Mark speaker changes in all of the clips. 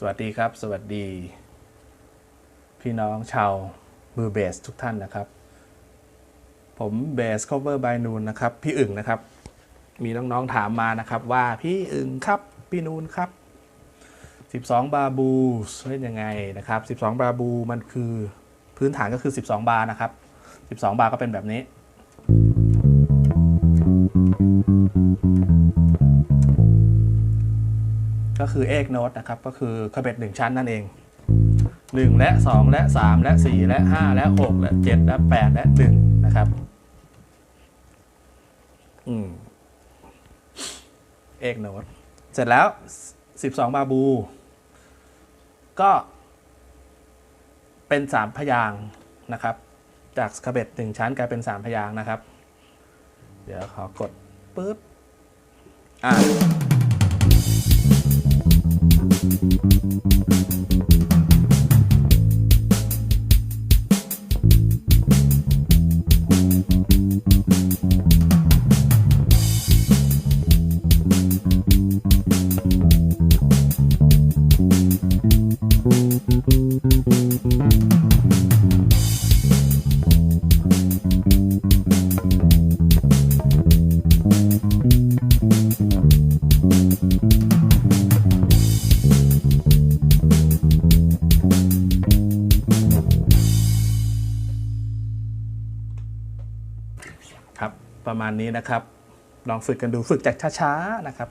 Speaker 1: สวัสดีครับ สวัสดี พี่น้องชาวมือเบสทุกท่านนะครับ ผมเบส cover by นูนนะครับ พี่อึ่งนะครับ มีน้องๆถามมานะครับว่าพี่อึ่งครับ พี่นูนครับ 12 บาบูเล่นยังไงนะครับ 12 บาบูมันคือพื้นฐานก็คือ 12 บาร์นะครับ 12 บาร์ก็เป็นแบบนี้ ก็คือเอกโนตนะครับ ก็คือคาเบ็ดหนึ่งชั้นนั่นเอง 1 และ 2 และ 3 และ 4 และ 5 และ 6 และ 7 และ 8 และ 1 นะครับอืมเอกโนตเสร็จแล้ว 12 บาบู ก็เป็น 3 พยางนะครับ จากคาเบ็ดหนึ่งชั้นกลายเป็น 3 พยางนะครับ เดี๋ยวขอกดปึ๊บ อ่า Thank you. ครับ ประมาณนี้นะครับ ลองฝึกกันดูฝึกจากช้าๆนะครับ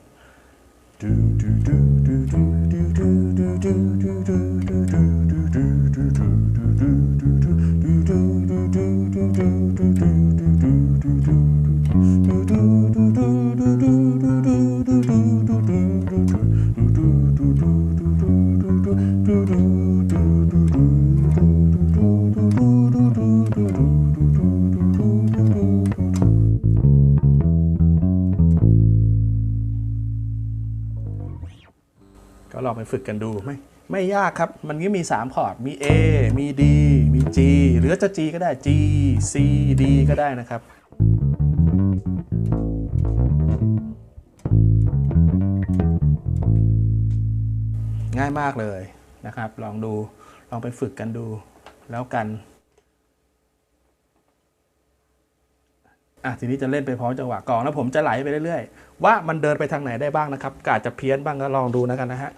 Speaker 1: ก็ลองไปฝึกกันดูไม่ไม่ยากครับ มันก็มี 3 คอร์ด มี A มี D มี G หรือจะ G ก็ได้ G C D ก็ได้นะครับ ง่ายมากเลยนะครับ ลองดู ลองไปฝึกกันดูแล้วกัน อะทีนี้จะเล่นไปพร้อมจังหวะกลองแล้วผมจะไหลไปเรื่อยๆ ว่ามันเดินไปทางไหนได้บ้างนะครับกาจจะเพี้ยนบ้างก็ลองดูนะกันนะฮะ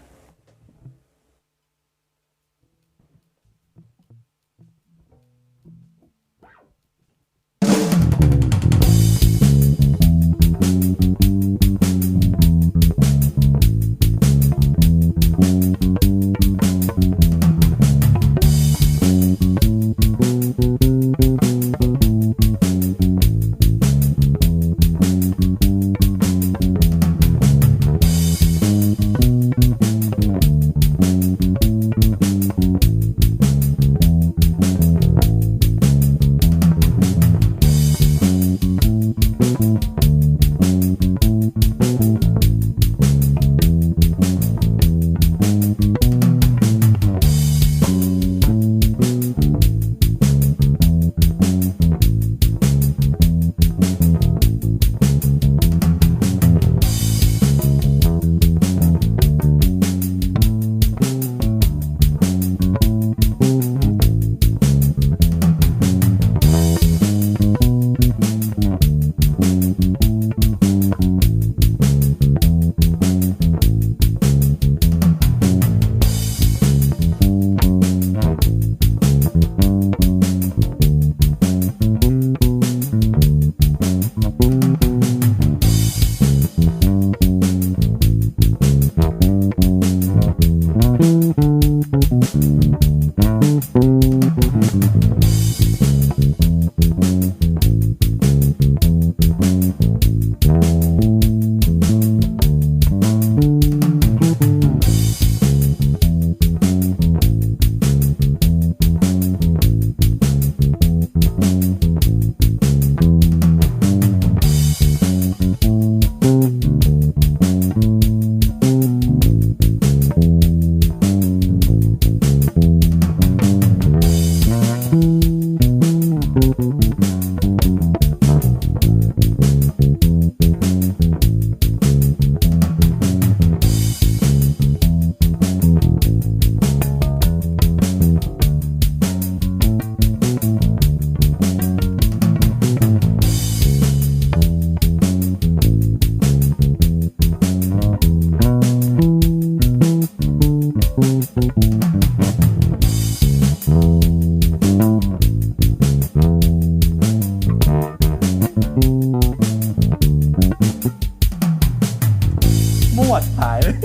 Speaker 2: มั่
Speaker 1: วหายเลย